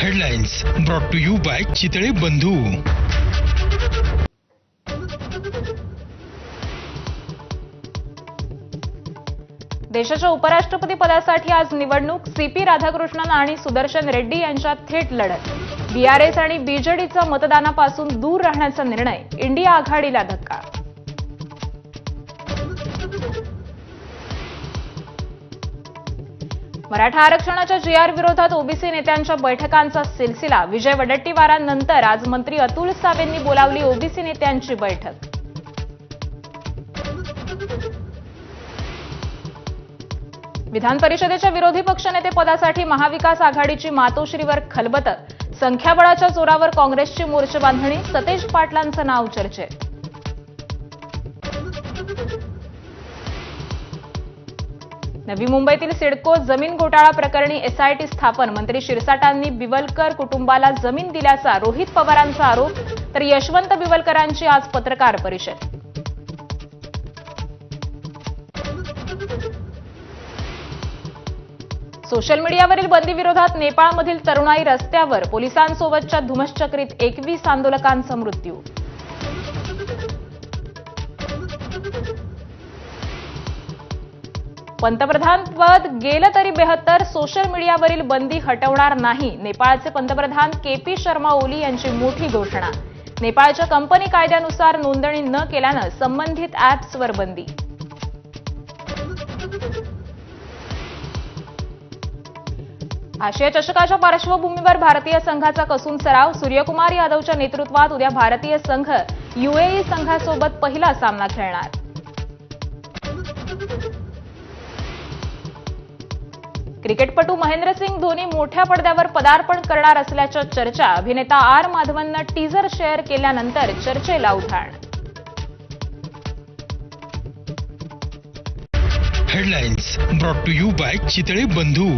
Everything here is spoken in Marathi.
Headlines brought to you by Chitale Bandhu. देशाच्या उपराष्ट्रपती पदासाठी आज निवडणूक सीपी राधाकृष्णन आणि सुदर्शन रेड्डी यांच्यात थेट लढत. बीआरएस आणि बीजेडीचा मतदानापासून दूर राहण्याचा निर्णय इंडिया आघाडीला धक्का. मराठा आरक्षणाच्या जीआर विरोधात ओबीसी नेत्यांच्या बैठकांचा सिलसिला. विजय वडट्टीवारांनंतर आज मंत्री अतुल सावेंनी बोलावली ओबीसी नेत्यांची बैठक. विधान परिषदेच्या विरोधी पक्षनेते पदासाठी महाविकास आघाडीची मातोश्रीवर खलबत. संख्याबळाच्या जोरावर काँग्रेसची मोर्चेबांधणी. सतेज पाटलांचं नाव चर्चेत. नवी मुंबईतील सिडको जमीन घोटाळा प्रकरणी एसआयटी स्थापन. मंत्री शिरसाटांनी बिवलकर कुटुंबाला जमीन दिल्याचा रोहित पवारांचा आरोप तर यशवंत बिवलकरांची आज पत्रकार परिषद. सोशल मीडियावरील बंदीविरोधात नेपाळमधील तरुणाई रस्त्यावर पोलिसांसोबतच्या धुमश्चक्रीत एकवीस आंदोलकांचा मृत्यू. पंतप्रधान पद गेलं तरी बेहत्तर सोशल मीडियावरील बंदी हटवणार नाही. नेपाळचे पंतप्रधान के पी शर्मा ओली यांची मोठी घोषणा. नेपाळच्या कंपनी कायद्यानुसार नोंदणी न केल्यानं संबंधित ऍप्सवर बंदी. आशिया चषकाच्या पार्श्वभूमीवर भारतीय संघाचा कसून सराव सूर्यकुमार यादवच्या नेतृत्वात उद्या भारतीय संघ युएई संघासोबत पहिला सामना खेळणार. क्रिकेटपटू महेंद्रसिंग धोनी मोठ्या पडद्यावर पदार्पण करणार असल्याच्या चर्चा अभिनेता आर माधवननं टीझर शेअर केल्यानंतर चर्चेला उधाण. Headlines brought to you by Chitale Bandhu.